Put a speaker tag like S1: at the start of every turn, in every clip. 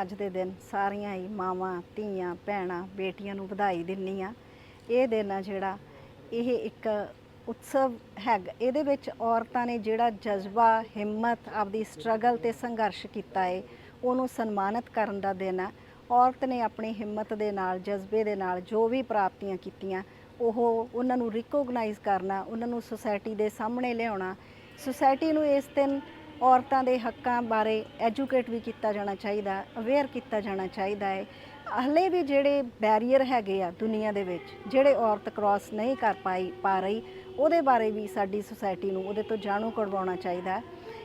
S1: ਅੱਜ ਦੇ ਦਿਨ ਸਾਰੀਆਂ ਹੀ ਮਾਵਾਂ, ਧੀਆਂ, ਭੈਣਾਂ, ਬੇਟੀਆਂ ਨੂੰ ਵਧਾਈ ਦਿੰਨੀ ਆ ਇਹ ਦਿਨ ਆ ਜਿਹੜਾ ਇਹ ਇੱਕ ਉਤਸਵ ਹੈਗਾ, ਇਹਦੇ ਵਿੱਚ ਔਰਤਾਂ ਨੇ ਜਿਹੜਾ ਜਜ਼ਬਾ, ਹਿੰਮਤ, ਆਪਦੀ ਸਟਰਗਲ ਤੇ ਸੰਘਰਸ਼ ਕੀਤਾ ਹੈ ਉਹਨੂੰ ਸਨਮਾਨਿਤ ਕਰਨ ਦਾ ਦਿਨ ਆ। ਔਰਤ ਨੇ ਆਪਣੀ ਹਿੰਮਤ ਦੇ ਨਾਲ, ਜਜ਼ਬੇ ਦੇ ਨਾਲ ਜੋ ਵੀ ਪ੍ਰਾਪਤੀਆਂ ਕੀਤੀਆਂ, ਉਹ ਉਹਨਾਂ ਨੂੰ ਰਿਕੋਗਨਾਈਜ਼ ਕਰਨਾ, ਉਹਨਾਂ ਨੂੰ ਸੁਸਾਇਟੀ ਦੇ ਸਾਹਮਣੇ ਲਿਆਉਣਾ। ਸੁਸਾਇਟੀ ਨੂੰ ਇਸ ਦਿਨ ਔਰਤਾਂ ਦੇ ਹੱਕਾਂ ਬਾਰੇ ਐਜੂਕੇਟ ਵੀ ਕੀਤਾ ਜਾਣਾ ਚਾਹੀਦਾ, ਅਵੇਅਰ ਕੀਤਾ ਜਾਣਾ ਚਾਹੀਦਾ ਹੈ। ਹਲੇ ਵੀ ਜਿਹੜੇ ਬੈਰੀਅਰ ਹੈਗੇ ਆ ਦੁਨੀਆ ਦੇ ਵਿੱਚ, ਜਿਹੜੇ ਔਰਤ ਕ੍ਰਾਸ ਨਹੀਂ ਕਰ ਪਾਈ, ਪਾ ਰਹੀ, ਉਹਦੇ ਬਾਰੇ ਵੀ ਸਾਡੀ ਸੁਸਾਇਟੀ ਨੂੰ ਉਹਦੇ ਤੋਂ ਜਾਣੂ ਕਰਵਾਉਣਾ ਚਾਹੀਦਾ।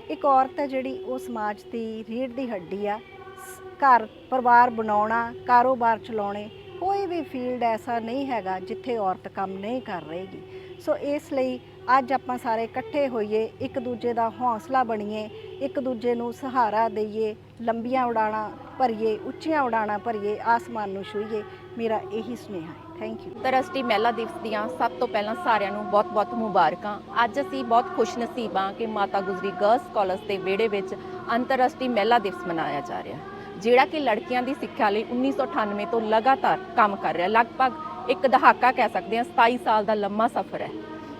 S1: ਇੱਕ ਔਰਤ ਹੈ ਜਿਹੜੀ ਉਹ ਸਮਾਜ ਦੀ ਰੀੜ ਦੀ ਹੱਡੀ ਆ, ਸ- ਘਰ, ਪਰਿਵਾਰ ਬਣਾਉਣਾ, ਕਾਰੋਬਾਰ ਚਲਾਉਣੇ, ਕੋਈ ਵੀ ਫੀਲਡ ਐਸਾ ਨਹੀਂ ਹੈਗਾ ਜਿੱਥੇ ਔਰਤ ਕੰਮ ਨਹੀਂ ਕਰ ਰਹੇਗੀ। ਸੋ ਇਸ ਲਈ ਅੱਜ ਆਪਾਂ ਸਾਰੇ ਇਕੱਠੇ ਹੋਈਏ, ਇੱਕ ਦੂਜੇ ਦਾ ਹੌਸਲਾ ਬਣੀਏ, ਇੱਕ ਦੂਜੇ ਨੂੰ ਸਹਾਰਾ ਦਈਏ, ਲੰਬੀਆਂ ਉਡਾਣਾ ਭਰੀਏ, ਉੱਚੀਆਂ ਉਡਾਣਾ ਭਰੀਏ, ਆਸਮਾਨ ਨੂੰ ਛੂਈਏ। ਮੇਰਾ ਇਹੀ ਸੁਨੇਹਾ ਹੈ। ਥੈਂਕ ਯੂ
S2: ਅੰਤਰਰਾਸ਼ਟਰੀ ਮਹਿਲਾ ਦਿਵਸ ਦੀਆਂ ਸਭ ਤੋਂ ਪਹਿਲਾਂ ਸਾਰਿਆਂ ਨੂੰ ਬਹੁਤ-ਬਹੁਤ ਮੁਬਾਰਕਾਂ। ਅੱਜ ਅਸੀਂ ਬਹੁਤ ਖੁਸ਼ਨਸੀਬ ਹਾਂ ਕਿ ਮਾਤਾ ਗੁਜਰੀ ਗਰਲਸ ਕਾਲਜ ਦੇ ਵਿਹੜੇ ਵਿੱਚ ਅੰਤਰਰਾਸ਼ਟਰੀ ਮਹਿਲਾ ਦਿਵਸ ਮਨਾਇਆ ਜਾ ਰਿਹਾ ਜਿਹੜਾ ਕਿ ਲੜਕੀਆਂ ਦੀ ਸਿੱਖਿਆ ਲਈ 1998 ਤੋਂ ਲਗਾਤਾਰ ਕੰਮ ਕਰ ਰਿਹਾ ਲਗਭਗ ਇੱਕ ਦਹਾਕਾ ਕਹਿ ਸਕਦੇ ਹਾਂ 27 ਸਾਲ ਦਾ ਲੰਮਾ ਸਫ਼ਰ ਹੈ,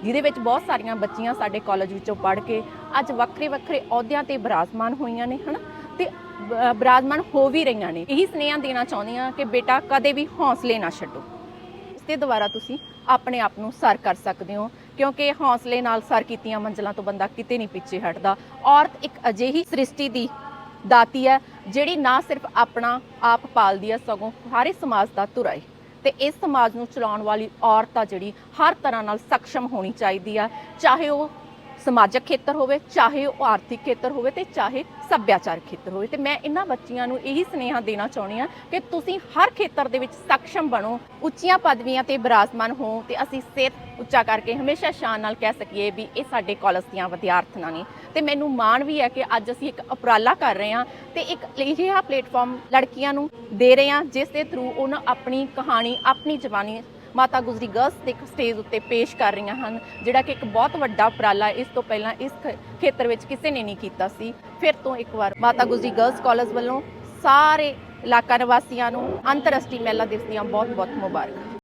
S2: ਜਿਹਦੇ ਵਿੱਚ ਬਹੁਤ ਸਾਰੀਆਂ ਬੱਚੀਆਂ ਸਾਡੇ ਕਾਲਜ ਵਿੱਚੋਂ ਪੜ੍ਹ ਕੇ ਅੱਜ ਵੱਖਰੇ ਵੱਖਰੇ ਅਹੁਦਿਆਂ ਤੇ ਬਰਾਜ਼ਮਾਨ ਹੋਈਆਂ ਨੇ, ਹਨਾ? ਤੇ ਬ- ਬਿਰਾਜਮਾਨ ਹੋ ਵੀ ਰਹੀਆਂ ਨੇ। ਇਹੀ ਸੁਨੇਹਾ ਦੇਣਾ ਚਾਹੁੰਦੀ ਹਾਂ ਕਿ ਬੇਟਾ ਕਦੇ ਵੀ ਹੌਸਲੇ ਨਾ ਛੱਡੋ। ਇਸ ਦੇ ਦੁਆਰਾ ਤੁਸੀਂ ਆਪਣੇ ਆਪ ਨੂੰ ਸਰ ਕਰ ਸਕਦੇ ਹੋ, ਕਿਉਂਕਿ ਹੌਸਲੇ ਨਾਲ ਸਰ ਕੀਤੀਆਂ ਮੰਜ਼ਲਾਂ ਤੋਂ ਬੰਦਾ ਕਿਤੇ ਨਹੀਂ ਪਿੱਛੇ ਹਟਦਾ। ਔਰਤ ਇੱਕ ਅਜਿਹੀ ਸ੍ਰਿਸ਼ਟੀ ਦੀ ਦਾਤੀ ਹੈ, ਜਿਹੜੀ ਨਾ ਸਿਰਫ ਆਪਣਾ ਆਪ ਪਾਲਦੀ ਹੈ, ਸਗੋਂ ਸਾਰੇ ਸਮਾਜ ਦਾ ਧੁਰਾ ਹੈ। ਤੇ ਇਸ ਸਮਾਜ ਨੂੰ ਚਲਾਉਣ ਵਾਲੀ ਔਰਤ ਆ ਜਿਹੜੀ ਹਰ ਤਰ੍ਹਾਂ ਨਾਲ ਸક્ષਮ ਹੋਣੀ ਚਾਹੀਦੀ ਆ। ਚਾਹੇ ਉਹ ਸਮਾਜਿਕ ਖੇਤਰ ਹੋਵੇ, ਚਾਹੇ ਉਹ ਆਰਥਿਕ ਖੇਤਰ ਹੋਵੇ ਤੇ ਚਾਹੇ ਸੱਭਿਆਚਾਰਕ ਖੇਤਰ ਹੋਵੇ। ਤੇ ਮੈਂ ਇਹਨਾਂ ਬੱਚੀਆਂ ਨੂੰ ਇਹੀ ਸੁਨੇਹਾ ਦੇਣਾ ਚਾਹੁੰਦੀ ਆ ਕਿ ਤੁਸੀਂ ਹਰ ਖੇਤਰ ਦੇ ਵਿੱਚ ਸક્ષਮ ਬਣੋ, ਉੱਚੀਆਂ ਪਦਵੀਆਂ ਤੇ ਬਿਰਾਜਮਾਨ ਹੋ ਤੇ ਅਸੀਂ ਸਿਹਤ ਉੱਚਾ ਕਰਕੇ ਹਮੇਸ਼ਾ ਸ਼ਾਨ ਨਾਲ ਕਹਿ ਸਕੀਏ ਵੀ ਇਹ ਸਾਡੇ ਕਾਲਜ ਦੀਆਂ ਵਿਦਿਆਰਥਣਾਂ ਨੇ। ਤੇ ਮੈਨੂੰ ਮਾਣ ਵੀ ਹੈ ਕਿ ਅੱਜ ਅਸੀਂ ਇੱਕ ਉਪਰਾਲਾ ਕਰ ਰਹੇ ਹਾਂ ਤੇ ਇੱਕ ਅਜਿਹਾ ਪਲੇਟਫਾਰਮ ਲੜਕੀਆਂ ਨੂੰ ਦੇ ਰਹੇ ਹਾਂ, ਜਿਸ ਦੇ ਥਰੂ ਉਹਨਾਂ ਆਪਣੀ ਕਹਾਣੀ, ਆਪਣੀ ਜ਼ਬਾਨੀ ਮਾਤਾ ਗੁਜਰੀ ਗਰਲਸ ਦੇ ਸਟੇਜ ਉੱਤੇ ਪੇਸ਼ ਕਰ ਰਹੀਆਂ ਹਨ, ਜਿਹੜਾ ਕਿ ਇੱਕ ਬਹੁਤ ਵੱਡਾ ਉਪਰਾਲਾ ਇਸ ਤੋਂ ਪਹਿਲਾਂ ਇਸ ਖ- ਖੇਤਰ ਵਿੱਚ ਕਿਸੇ ਨੇ ਨਹੀਂ ਕੀਤਾ ਸੀ। ਫਿਰ ਤੋਂ ਇੱਕ ਵਾਰ ਮਾਤਾ ਗੁਜਰੀ ਗਰਲਸ ਕਾਲਜ ਵੱਲੋਂ ਸਾਰੇ ਇਲਾਕਾ ਨਿਵਾਸੀਆਂ ਨੂੰ ਅੰਤਰਰਾਸ਼ਟਰੀ ਮਹਿਲਾ ਦਿਵਸ ਦੀਆਂ ਬਹੁਤ-ਬਹੁਤ ਮੁਬਾਰਕਾਂ।